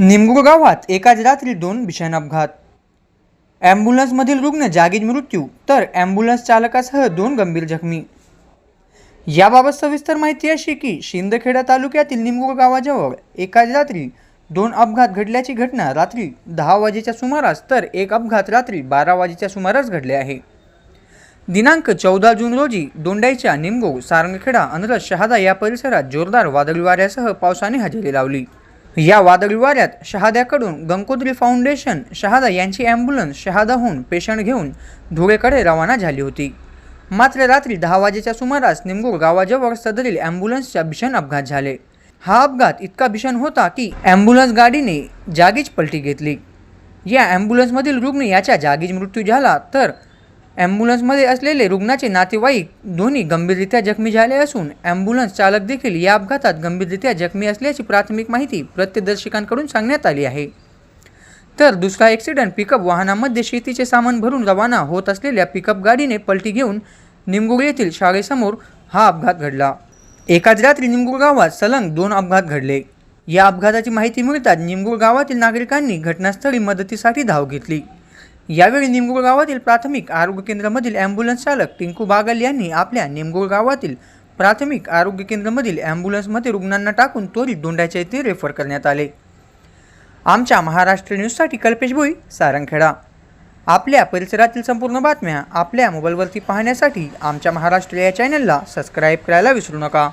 निमगुर गावात एकाच रात्री दोन भीषण अपघात ॲम्ब्युलन्समधील रुग्ण जागीच मृत्यू तर ॲम्ब्युलन्स चालकासह दोन गंभीर जखमी. याबाबत सविस्तर माहिती अशी की शिंदखेडा तालुक्यातील निमगुर गावाजवळ एकाच रात्री दोन अपघात घडल्याची घटना रात्री दहा वाजेच्या सुमारास तर एक अपघात रात्री बारा वाजेच्या सुमारास घडले आहे. दिनांक चौदा जून रोजी दोंडाईच्या निमगो सारंगखेडा अनरस शहादा या परिसरात जोरदार वादळी वाऱ्यासह पावसाने हजेरी लावली. या वादळी वाऱ्यात शहाद्याकडून गंगोत्री फाउंडेशन शहादा यांची ॲम्ब्युलन्स शहादाहून पेशंट घेऊन धुळेकडे रवाना झाली होती. मात्र रात्री दहा वाजेच्या सुमारास निमगूर गावाजवळ सदरील ॲम्ब्युलन्सचा भीषण अपघात झाले. हा अपघात इतका भीषण होता की ॲम्ब्युलन्स गाडीने जागीच पलटी घेतली. या ॲम्ब्युलन्समधील रुग्ण याच्या जागीच मृत्यू झाला तर ॲम्ब्युलन्समध्ये असलेले रुग्णाचे नातेवाईक दोन्ही गंभीररित्या जखमी झाले असून ॲम्ब्युलन्स चालक देखील या अपघातात गंभीररित्या जखमी असल्याची प्राथमिक माहिती प्रत्यदर्शकांकडून सांगण्यात आली आहे. तर दुसरा ॲक्सिडेंट पिकअप वाहनामध्ये शेतीचे सामान भरून रवाना होत असलेल्या पिकअप गाडीने पलटी घेऊन निमगुळ येथील शाळेसमोर हा अपघात घडला. एकाच रात्री निमगुळ गावात सलंग दोन अपघात घडले. या अपघाताची माहिती मिळताच निमगुळ गावातील नागरिकांनी घटनास्थळी मदतीसाठी धाव घेतली. यावेळी निमगुळ गावातील प्राथमिक आरोग्य केंद्रामधील ॲम्ब्युलन्स चालक टिंकू बागल यांनी आपल्या निमगुळ गावातील प्राथमिक आरोग्य केंद्रामधील ॲम्ब्युलन्समध्ये रुग्णांना टाकून त्वरित दोंडाच्या येथे रेफर करण्यात आले. आमच्या महाराष्ट्र न्यूजसाठी कल्पेश भोई सारंगखेडा. आपल्या परिसरातील संपूर्ण बातम्या आपल्या मोबाईलवरती पाहण्यासाठी आमच्या महाराष्ट्र या चॅनलला सबस्क्राईब करायला विसरू नका.